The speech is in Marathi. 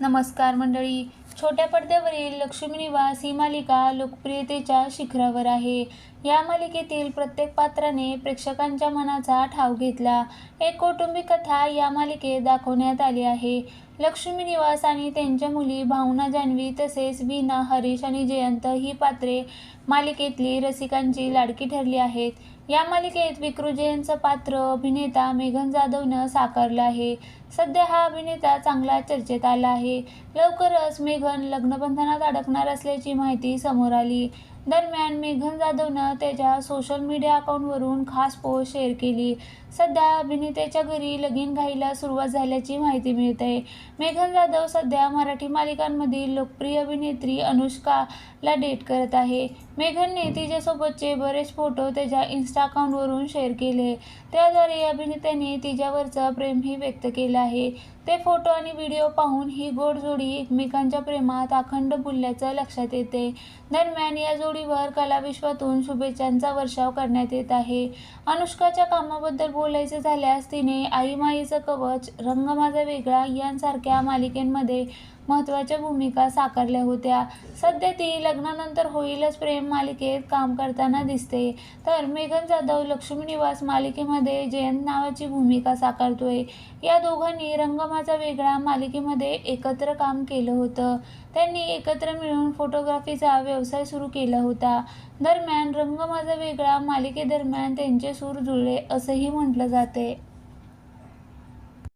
नमस्कार मंडळी. छोट्या पडद्यावरील लक्ष्मी निवास ही मालिका लोकप्रियतेच्या शिखरावर आहे. या मालिकेतील प्रत्येक पात्राने प्रेक्षकांच्या मनाचा ठाव घेतला. एक कौटुंबिक कथा या मालिकेत दाखवण्यात आली आहे. लक्ष्मी निवास आणि त्यांच्या मुली भावना जान्हवी तसेच वीणा हरीश आणि जयंत ही पात्रे मालिकेतली रसिकांची लाडकी ठरली आहेत. या मालिकेत विक्रू पात्र अभिनेता मेघन जाधवनं साकारलं आहे. सध्या हा अभिनेता चांगला चर्चेत आला आहे. लवकरच मेघन लग्नबंधनात अडकणार असल्याची माहिती समोर आली. दरम्यान मेघन जाधवनं त्याच्या सोशल मीडिया अकाउंटवरून खास पोस्ट शेअर केली. सध्या अभिनेत्याच्या घरी लगीन घाईला सुरुवात झाल्याची माहिती मिळते. मेघन जाधव सध्या मराठी मालिकांमधील लोकप्रिय अभिनेत्री अनुष्काला डेट करत आहे. मेघनने तिच्यासोबतचे बरेच फोटो त्याच्या इन्स्टा अकाउंटवरून शेअर केले. त्याद्वारे अभिनेत्याने तिच्यावरचं प्रेमही व्यक्त केलं आहे. ते फोटो आणि व्हिडिओ पाहून ही गोड जोडी एकमेकांच्या प्रेमात अखंड बुलल्याचं लक्षात येते. दरम्यान या जोडी जोडीवर कलाविश्वातून शुभेच्छांचा वर्षाव करण्यात येत आहे. अनुष्काच्या कामाबद्दल बोलायचं झाल्यास तिने आई माईचं कवच रंग माझा वेगळा यांसारख्या मालिकेंमध्ये महत्त्वाच्या भूमिका साकारल्या होत्या. सध्या ती लग्नानंतर होईलच प्रेम मालिकेत काम करताना दिसते. तर मेघन जाधव लक्ष्मी निवास मालिकेमध्ये जयंत नावाची भूमिका साकारतोय. या दोघांनी रंग माझा वेगळा मालिकेमध्ये एकत्र काम केलं होतं. त्यांनी एकत्र मिळून फोटोग्राफीचा व्यवसाय सुरू केला होता. दरम्यान रंग माझा वेगळा मालिकेदरम्यान त्यांचे सूर जुळले असंही म्हटलं जाते